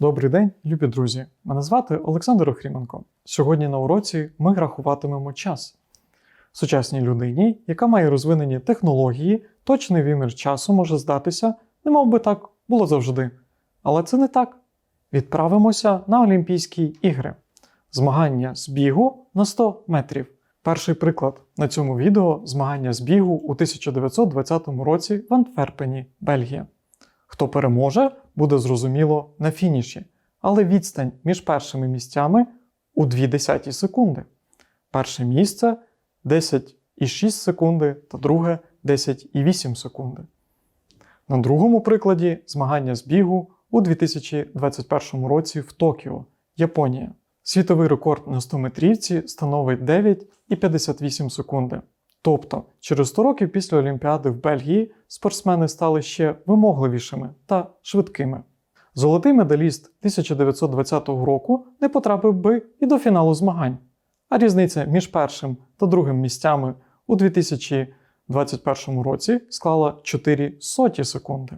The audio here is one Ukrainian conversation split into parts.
Добрий день, любі друзі! Мене звати Олександр Охріменко. Сьогодні на уроці ми рахуватимемо час. Сучасній людині, яка має розвинені технології, точний вимір часу може здатися, не мов би так було завжди. Але це не так. Відправимося на Олімпійські ігри. Змагання з бігу на 100 метрів. Перший приклад на цьому відео змагання з бігу у 1920 році в Антверпені, Бельгія. Хто переможе, буде зрозуміло на фініші, але відстань між першими місцями у 0,2 секунди. Перше місце 10,6 секунди та друге 10,8 секунди. На другому прикладі змагання з бігу у 2021 році в Токіо, Японія. Світовий рекорд на 100 метрівці становить 9,58 секунди. Тобто, через 100 років після Олімпіади в Бельгії спортсмени стали ще вимогливішими та швидкими. Золотий медаліст 1920 року не потрапив би і до фіналу змагань, а різниця між першим та другим місцями у 2021 році склала 4 соті секунди.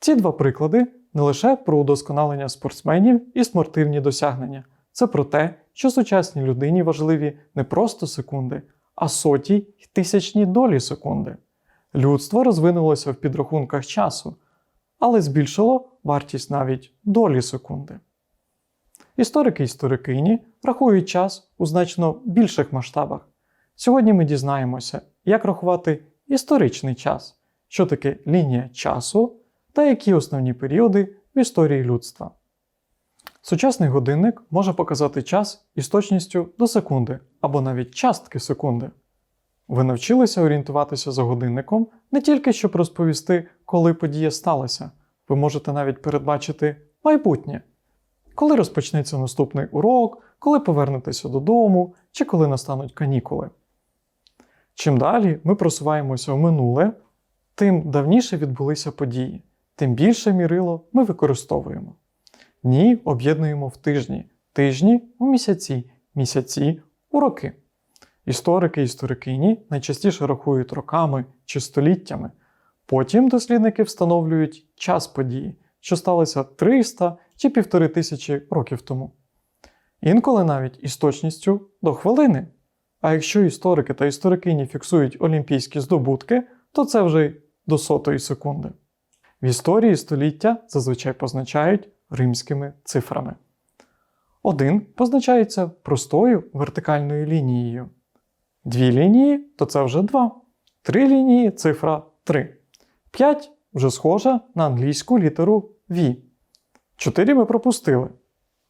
Ці два приклади не лише про удосконалення спортсменів і спортивні досягнення, це про те, що сучасній людині важливі не просто секунди, а соті й тисячні долі секунди. Людство розвинулося в підрахунках часу, але збільшило вартість навіть долі секунди. Історики і історикині рахують час у значно більших масштабах. Сьогодні ми дізнаємося, як рахувати історичний час, що таке лінія часу та які основні періоди в історії людства. Сучасний годинник може показати час із точністю до секунди або навіть частки секунди. Ви навчилися орієнтуватися за годинником не тільки щоб розповісти, коли подія сталася, ви можете навіть передбачити майбутнє, коли розпочнеться наступний урок, коли повернетеся додому чи коли настануть канікули. Чим далі ми просуваємося в минуле, тим давніше відбулися події, тим більше мірило ми використовуємо. Дні об'єднуємо в тижні, тижні у місяці, місяці у роки. Історики і історикині найчастіше рахують роками чи століттями. Потім дослідники встановлюють час події, що сталося 300 чи півтори тисячі років тому. Інколи навіть із точністю до хвилини. А якщо історики та історикині фіксують олімпійські здобутки, то це вже до сотої секунди. В історії століття зазвичай позначають римськими цифрами. Один позначається простою вертикальною лінією. Дві лінії то це вже два. Три лінії цифра 3. П'ять вже схожа на англійську літеру V. Чотири ми пропустили.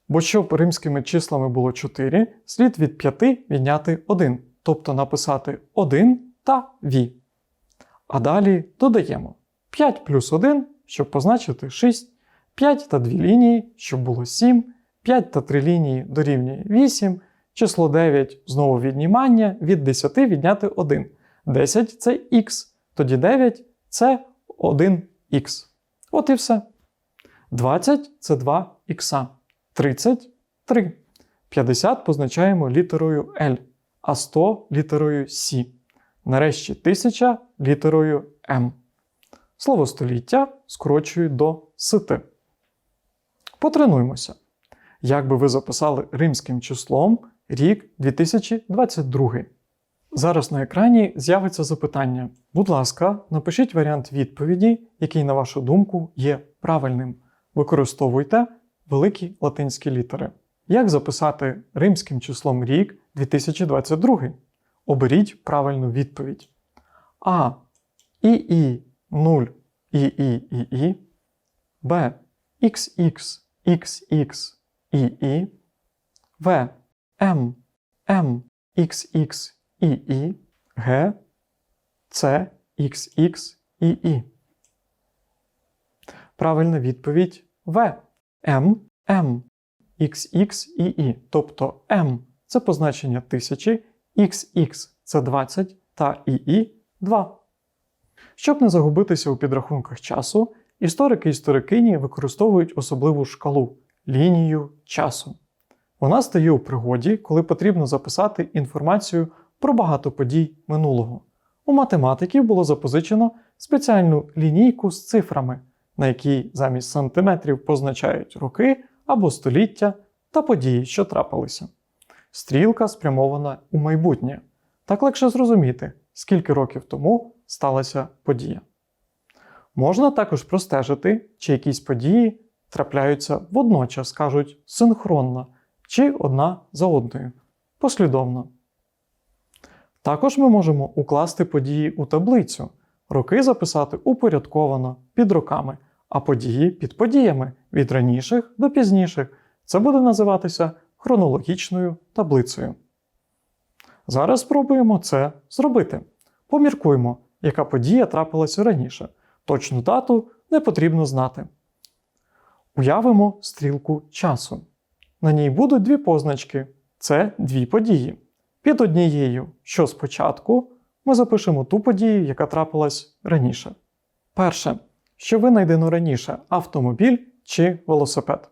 Бо щоб римськими числами було 4, слід від 5 відняти 1, тобто написати 1 та V. А далі додаємо 5 плюс 1, щоб позначити 6, 5 та 2 лінії, щоб було 7, 5 та 3 лінії дорівнює 8, число 9 знову віднімання, від 10 відняти 1. 10 це х, тоді 9 це 1х. От і все. 20 це 2х, 30 3. 50 позначаємо літерою L, а 100 літерою С. Нарешті 1000 літерою М. Слово століття скорочують до сити. Потренуймося. Як би ви записали римським числом рік 2022? Зараз на екрані з'явиться запитання. Будь ласка, напишіть варіант відповіді, який, на вашу думку, є правильним. Використовуйте великі латинські літери. Як записати римським числом рік 2022? Оберіть правильну відповідь. А. ІІ 0 ІІ ІІ. Б. XX XX ІІ. В. М. М. XX ІІ. Г. С. XX ІІ. Правильна відповідь В. М. М. XX ІІ. Тобто М це позначення тисячі, XX це 20 та ІІ 2. Щоб не загубитися у підрахунках часу, історики і історикині використовують особливу шкалу лінію часу. Вона стає у пригоді, коли потрібно записати інформацію про багато подій минулого. У математиків було запозичено спеціальну лінійку з цифрами, на якій замість сантиметрів позначають роки, або століття та події, що трапилися. Стрілка спрямована у майбутнє. Так легше зрозуміти, скільки років тому сталася подія. Можна також простежити, чи якісь події трапляються водночас, кажуть синхронно, чи одна за одною, послідовно. Також ми можемо укласти події у таблицю, роки записати упорядковано під роками, а події під подіями від раніших до пізніших. Це буде називатися хронологічною таблицею. Зараз спробуємо це зробити. Поміркуємо, яка подія трапилася раніше. Точну дату не потрібно знати. Уявимо стрілку часу. На ній будуть дві позначки це дві події. Під однією, що спочатку, ми запишемо ту подію, яка трапилась раніше. Перше, що винайдено раніше автомобіль чи велосипед.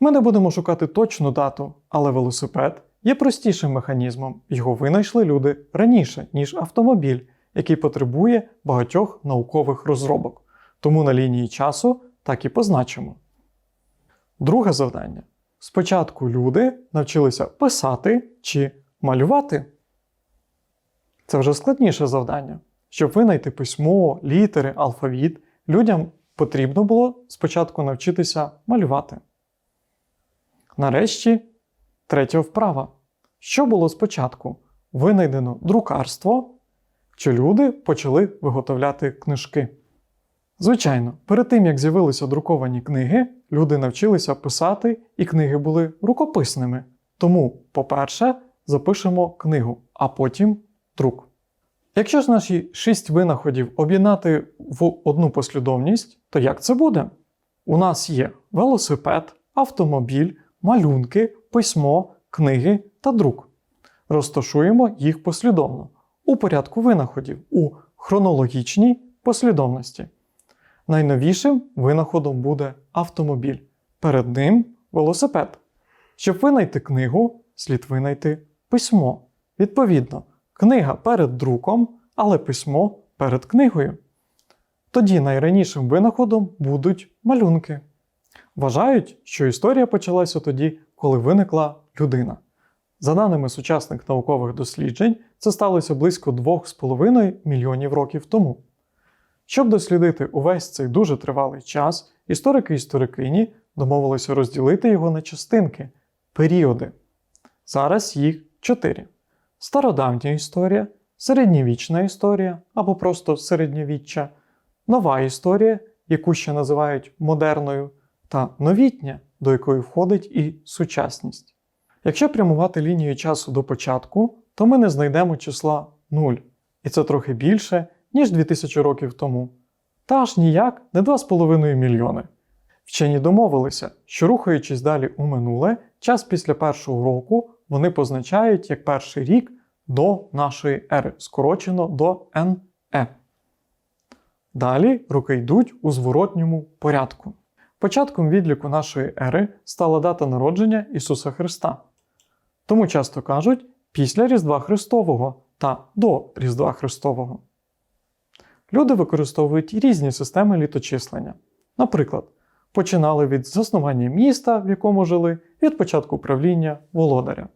Ми не будемо шукати точну дату, але велосипед є простішим механізмом. Його винайшли люди раніше, ніж автомобіль, який потребує багатьох наукових розробок. Тому на лінії часу так і позначимо. Друге завдання. Спочатку люди навчилися писати чи малювати. Це вже складніше завдання. Щоб винайти письмо, літери, алфавіт, людям потрібно було спочатку навчитися малювати. Нарешті, третя вправа. Що було спочатку? Винайдено друкарство, чи люди почали виготовляти книжки? Звичайно, перед тим як з'явилися друковані книги, люди навчилися писати, і книги були рукописними. Тому, по-перше, запишемо книгу, а потім друк. Якщо ж наші шість винаходів об'єднати в одну послідовність, то як це буде? У нас є велосипед, автомобіль, малюнки, письмо, книги та друк. Розташуємо їх послідовно у порядку винаходів у хронологічній послідовності. Найновішим винаходом буде автомобіль. Перед ним велосипед. Щоб винайти книгу, слід винайти письмо. Відповідно, книга перед друком, але письмо перед книгою. Тоді найранішим винаходом будуть малюнки. Вважають, що історія почалася тоді, коли виникла людина. За даними сучасних наукових досліджень, це сталося близько 2,5 мільйонів років тому. Щоб дослідити увесь цей дуже тривалий час, історики і історикині домовилися розділити його на частинки періоди. Зараз їх чотири: стародавня історія, середньовічна історія або просто середньовіччя, нова історія, яку ще називають модерною, та новітня, до якої входить і сучасність. Якщо прямувати лінію часу до початку, то ми не знайдемо числа 0, і це трохи більше, ніж 2000 років тому. Та аж ніяк не 2,5 мільйони. Вчені домовилися, що рухаючись далі у минуле, час після першого року вони позначають як перший рік до нашої ери, скорочено до НЕ. Далі роки йдуть у зворотньому порядку. Початком відліку нашої ери стала дата народження Ісуса Христа. Тому часто кажуть після Різдва Христового та до Різдва Христового. Люди використовують різні системи літочислення. Наприклад, починали від заснування міста, в якому жили, від початку правління володаря.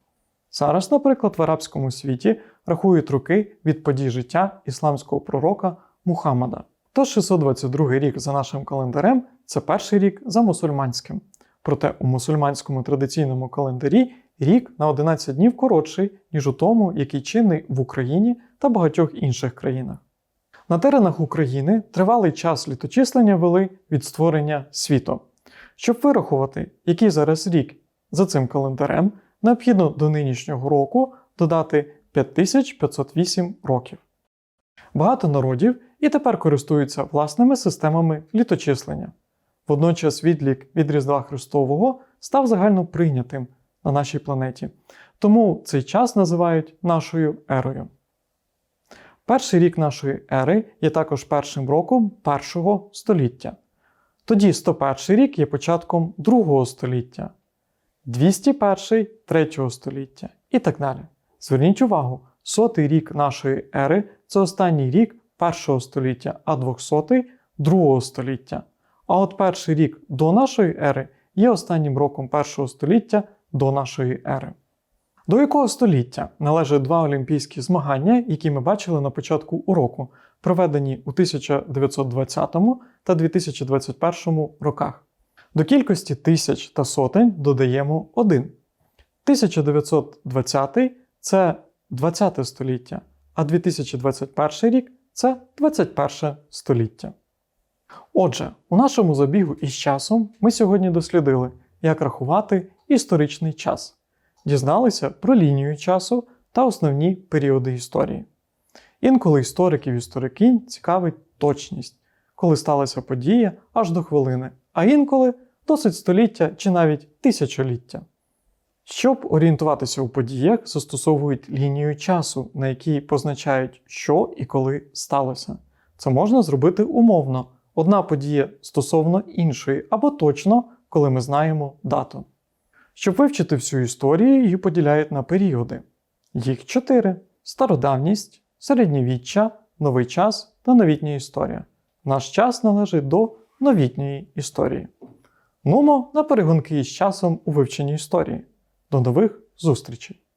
Зараз, наприклад, в арабському світі рахують роки від подій життя ісламського пророка Мухаммада. Тож 622 рік за нашим календарем це перший рік за мусульманським. Проте у мусульманському традиційному календарі рік на 11 днів коротший, ніж у тому, який чинний в Україні та багатьох інших країнах. На теренах України тривалий час літочислення вели від створення світу. Щоб вирахувати, який зараз рік за цим календарем, необхідно до нинішнього року додати 5508 років. Багато народів і тепер користуються власними системами літочислення. Водночас відлік від Різдва Христового став загально прийнятим на нашій планеті, тому цей час називають нашою ерою. Перший рік нашої ери є також першим роком першого століття. Тоді 101 рік є початком другого століття, 201 третього століття і так далі. Зверніть увагу, сотий рік нашої ери це останній рік першого століття, а 200 другого століття. А от перший рік до нашої ери є останнім роком першого століття до нашої ери. До якого століття належать два олімпійські змагання, які ми бачили на початку уроку, проведені у 1920 та 2021 роках. До кількості тисяч та сотень додаємо один. 1920 це 20 століття, а 2021 рік це 21 століття. Отже, у нашому забігу із часом ми сьогодні дослідили, як рахувати історичний час, дізналися про лінію часу та основні періоди історії. Інколи істориків і історикинь цікавить точність, коли сталася подія аж до хвилини, а інколи досить століття чи навіть тисячоліття. Щоб орієнтуватися у подіях, застосовують лінію часу, на якій позначають, що і коли сталося. Це можна зробити умовно. Одна подія стосовно іншої, або точно, коли ми знаємо дату. Щоб вивчити всю історію, її поділяють на періоди. Їх чотири: стародавність, середньовіччя, новий час та новітня історія. Наш час належить до новітньої історії. Нумо на перегонки із часом у вивченні історії. До нових зустрічей!